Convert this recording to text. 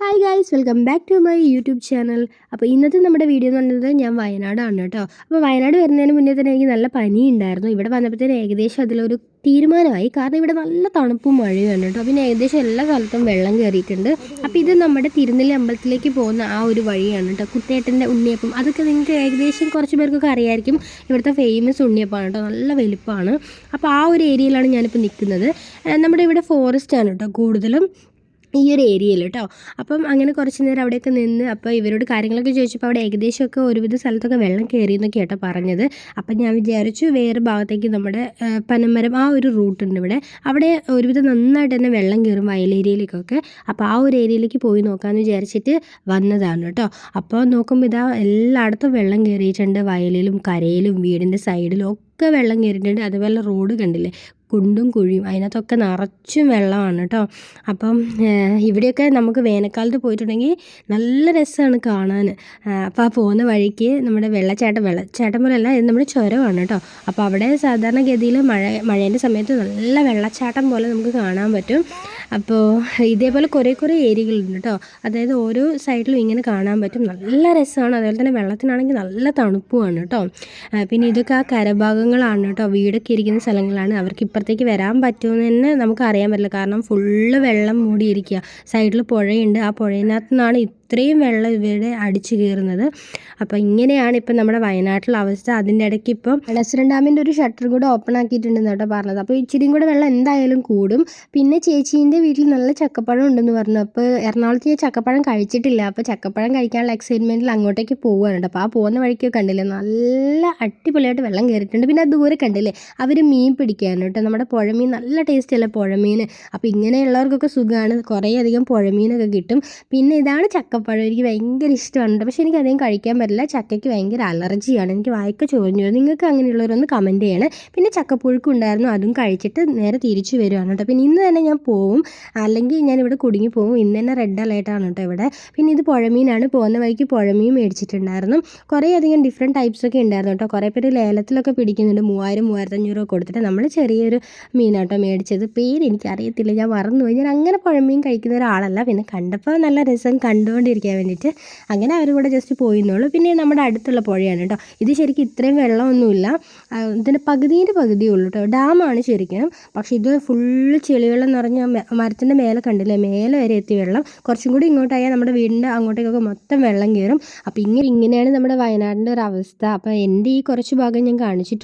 Hi guys welcome back to my YouTube channel അപ്പോൾ ഇന്നത്തെ നമ്മുടെ വീഡിയോ എന്ന് പറയുന്നത് ഞാൻ വയനാടാണ് കേട്ടോ. അപ്പോൾ വയനാട് വരുന്നതിന് മുന്നേ തന്നെ എനിക്ക് നല്ല പനി ഉണ്ടായിരുന്നു ഇവിടെ വന്നപ്പോഴത്തേന് ഏകദേശം അതിലൊരു തീരുമാനമായി. കാരണം ഇവിടെ നല്ല തണുപ്പും മഴയുമാണ് കേട്ടോ. പിന്നെ ഏകദേശം എല്ലാ സ്ഥലത്തും വെള്ളം കയറിയിട്ടുണ്ട്. അപ്പോൾ ഇത് നമ്മുടെ തിരുനെല്ലി അമ്പലത്തിലേക്ക് പോകുന്ന ആ ഒരു വഴിയാണ് കേട്ടോ. കുത്തേട്ടന്റെ ഉണ്ണിയപ്പം. അതൊക്കെ നിങ്ങൾക്ക് ഏകദേശം കുറച്ച് പേർക്കൊക്കെ അറിയായിരിക്കും. ഇവിടുത്തെ ഫേമസ് ഉണ്ണിയപ്പമാണ് കേട്ടോ. നല്ല വലുപ്പമാണ്. അപ്പോൾ ആ ഒരു ഏരിയയിലാണ് ഞാനിപ്പോൾ നിൽക്കുന്നത്. നമ്മുടെ ഇവിടെ ഫോറസ്റ്റ് ആണ് കേട്ടോ കൂടുതലും. ഈ ഒരു ഏരിയയിൽ കേട്ടോ. അപ്പം അങ്ങനെ കുറച്ച് നേരം അവിടെയൊക്കെ നിന്ന് അപ്പോൾ ഇവരോട് കാര്യങ്ങളൊക്കെ ചോദിച്ചപ്പോൾ അവിടെ ഏകദേശമൊക്കെ ഒരുവിധ സ്ഥലത്തൊക്കെ വെള്ളം കയറി എന്നൊക്കെ കേട്ടോ പറഞ്ഞത്. അപ്പം ഞാൻ വിചാരിച്ചു വേറെ ഭാഗത്തേക്ക് നമ്മുടെ പനമരം ആ ഒരു റൂട്ട് ഉണ്ട് ഇവിടെ. അവിടെ ഒരുവിധം നന്നായിട്ട് തന്നെ വെള്ളം കയറും വയലേരിയയിലേക്കൊക്കെ അപ്പോൾ ആ ഒരു ഏരിയയിലേക്ക് പോയി നോക്കാമെന്ന് വിചാരിച്ചിട്ട് വന്നതാണ് കേട്ടോ. അപ്പോൾ നോക്കുമ്പോൾ ഇതാ എല്ലായിടത്തും വെള്ളം കയറിയിട്ടുണ്ട്. വയലിലും കരയിലും വീടിന്റെ സൈഡിലും ഒക്കെ വെള്ളം കയറിയിട്ടുണ്ട് അതുപോലെ റോഡ് കണ്ടില്ലേ? കുണ്ടും കുഴിയും. അതിനകത്തൊക്കെ നിറച്ചും വെള്ളമാണ് കേട്ടോ അപ്പം ഇവിടെയൊക്കെ നമുക്ക് വേനൽക്കാലത്ത് പോയിട്ടുണ്ടെങ്കിൽ നല്ല രസമാണ് കാണാൻ. അപ്പോൾ ആ പോകുന്ന വഴിക്ക് നമ്മുടെ വെള്ളച്ചാട്ടം വെള്ളച്ചാട്ടം പോലെയല്ല ഇത് നമ്മുടെ ചുരമാണ് കേട്ടോ അപ്പോൾ അവിടെ സാധാരണഗതിയിൽ മഴ മഴേന്റെ സമയത്ത് നല്ല വെള്ളച്ചാട്ടം പോലെ നമുക്ക് കാണാൻ പറ്റും. അപ്പോൾ ഇതേപോലെ കുറേ കുറേ ഏരിയകളുണ്ട് കേട്ടോ. അതായത് ഓരോ സൈഡിലും ഇങ്ങനെ കാണാൻ പറ്റും. നല്ല രസമാണ്. അതുപോലെ തന്നെ വെള്ളത്തിനാണെങ്കിൽ നല്ല തണുപ്പുമാണ് കേട്ടോ. പിന്നെ ഇതൊക്കെ ആ കരഭാഗങ്ങളാണ് കേട്ടോ. വീടൊക്കെ ഇരിക്കുന്ന സ്ഥലങ്ങളാണ്. അവർക്ക് ഇപ്പുറത്തേക്ക് വരാൻ പറ്റുമെന്ന് തന്നെ നമുക്ക് അറിയാൻ പറ്റില്ല. കാരണം ഫുള്ള് വെള്ളം മൂടിയിരിക്കുക. സൈഡിൽ പുഴയുണ്ട്. ആ പുഴയിനകത്തു നിന്നാണ് ഇത്രയും വെള്ളം ഇവിടെ അടിച്ചു കയറുന്നത്. അപ്പോൾ ഇങ്ങനെയാണ് ഇപ്പം നമ്മുടെ വയനാട്ടിലെ അവസ്ഥ. അതിന്റെ ഇടയ്ക്ക് ഇപ്പം എളസുരൻ ഡാമിന്റെ ഒരു ഷട്ടർ കൂടെ ഓപ്പൺ ആക്കിയിട്ടുണ്ടെന്ന് കേട്ടോ പറഞ്ഞത്. അപ്പോൾ ഇച്ചിരിയും കൂടെ വെള്ളം എന്തായാലും കൂടും. പിന്നെ ചേച്ചീന്റെ വീട്ടിൽ നല്ല ചക്കപ്പഴം ഉണ്ടെന്ന് പറഞ്ഞു. അപ്പോൾ എറണാകുളത്ത് ഞാൻ ചക്കപ്പഴം കഴിച്ചിട്ടില്ല. അപ്പോൾ ചക്കപ്പഴം കഴിക്കാനുള്ള എക്സൈറ്റ്മെന്റിൽ അങ്ങോട്ടേക്ക് പോവുകയാണ് അപ്പോൾ ആ പോകുന്ന വഴിക്ക് കണ്ടില്ലേ? നല്ല അടിപൊളിയായിട്ട് വെള്ളം കയറിയിട്ടുണ്ട്. പിന്നെ ദൂരെ കണ്ടില്ലേ? അവർ മീൻ പിടിക്കുകയാണ് കേട്ടോ. നമ്മുടെ പുഴമീൻ നല്ല ടേസ്റ്റ് അല്ലേ പുഴമീൻ? അപ്പോൾ ഇങ്ങനെയുള്ളവർക്കൊക്കെ സുഖമാണ് കുറേയധികം പുഴമീനൊക്കെ കിട്ടും. പിന്നെ ഇതാണ് ചക്ക ചക്കപ്പഴം എനിക്ക് ഭയങ്കര ഇഷ്ടമാണ് പക്ഷേ എനിക്ക് അധികം കഴിക്കാൻ പറ്റില്ല. ചക്കയ്ക്ക് ഭയങ്കര അലർജിയാണ്. എനിക്ക് വായിക്ക ചോദിഞ്ഞു നിങ്ങൾക്ക് അങ്ങനെയുള്ളവരൊന്ന് കമന്റ് ചെയ്യണം. പിന്നെ ചക്കപ്പുഴുക്കും ഉണ്ടായിരുന്നു. അതും കഴിച്ചിട്ട് നേരെ തിരിച്ചു വരുവാണ് കേട്ടോ. പിന്നെ ഇന്ന് തന്നെ ഞാൻ പോവും. അല്ലെങ്കിൽ ഞാൻ ഇവിടെ കുടുങ്ങി പോവും. ഇന്ന് തന്നെ റെഡ് അലേർട്ടാണ് കേട്ടോ ഇവിടെ. പിന്നെ ഇത് പുഴമീനാണ്. പോകുന്ന വഴിക്ക് പുഴമീൻ മേടിച്ചിട്ടുണ്ടായിരുന്നു. കുറേ അധികം ഡിഫറെന്റ് ടൈപ്സ് ഒക്കെ ഉണ്ടായിരുന്നു കേട്ടോ. കുറേ പേര് ലേലത്തിലൊക്കെ പിടിക്കുന്നുണ്ട്. മൂവായിരം മൂവായിരത്തഞ്ഞൂറ് കൊടുത്തിട്ട് നമ്മൾ ചെറിയൊരു മീനാട്ടോ മേടിച്ചത്. പേര് എനിക്കറിയത്തില്ല. ഞാൻ മറന്നുപോയി. ഞാൻ അങ്ങനെ പുഴമീൻ കഴിക്കുന്ന ഒരാളല്ല. പിന്നെ കണ്ടപ്പോൾ നല്ല രസം. കണ്ടുകൊണ്ട് ഇരിക്കാൻ വേണ്ടിയിട്ട്. അങ്ങനെ അവരും കൂടെ ജസ്റ്റ് പോയിന്നുള്ളൂ പിന്നെ നമ്മുടെ അടുത്തുള്ള പുഴയാണ് കേട്ടോ. ഇത് ശരിക്കും ഇത്രയും വെള്ളമൊന്നുമില്ല. ഇതിന്റെ പകുതിന്റെ പകുതിയേ ഉള്ളൂ കേട്ടോ. ഡാമാണ് ശരിക്കും. പക്ഷേ ഇത് ഫുള്ള് ചെളിവെള്ളം നിറഞ്ഞ മരത്തിന്റെ മേലെ കണ്ടില്ലേ? മേലെ വരെ എത്തി വെള്ളം. കുറച്ചും കൂടി ഇങ്ങോട്ടായാൽ നമ്മുടെ വീടിന്റെ അങ്ങോട്ടേക്കൊക്കെ മൊത്തം വെള്ളം കയറും. അപ്പോൾ ഇങ്ങനെ ഇങ്ങനെയാണ് നമ്മുടെ വയനാടിന്റെ ഒരു അവസ്ഥ. അപ്പോൾ എന്റെ ഈ കുറച്ച് ഭാഗം ഞാൻ കാണിച്ചിട്ടുണ്ട്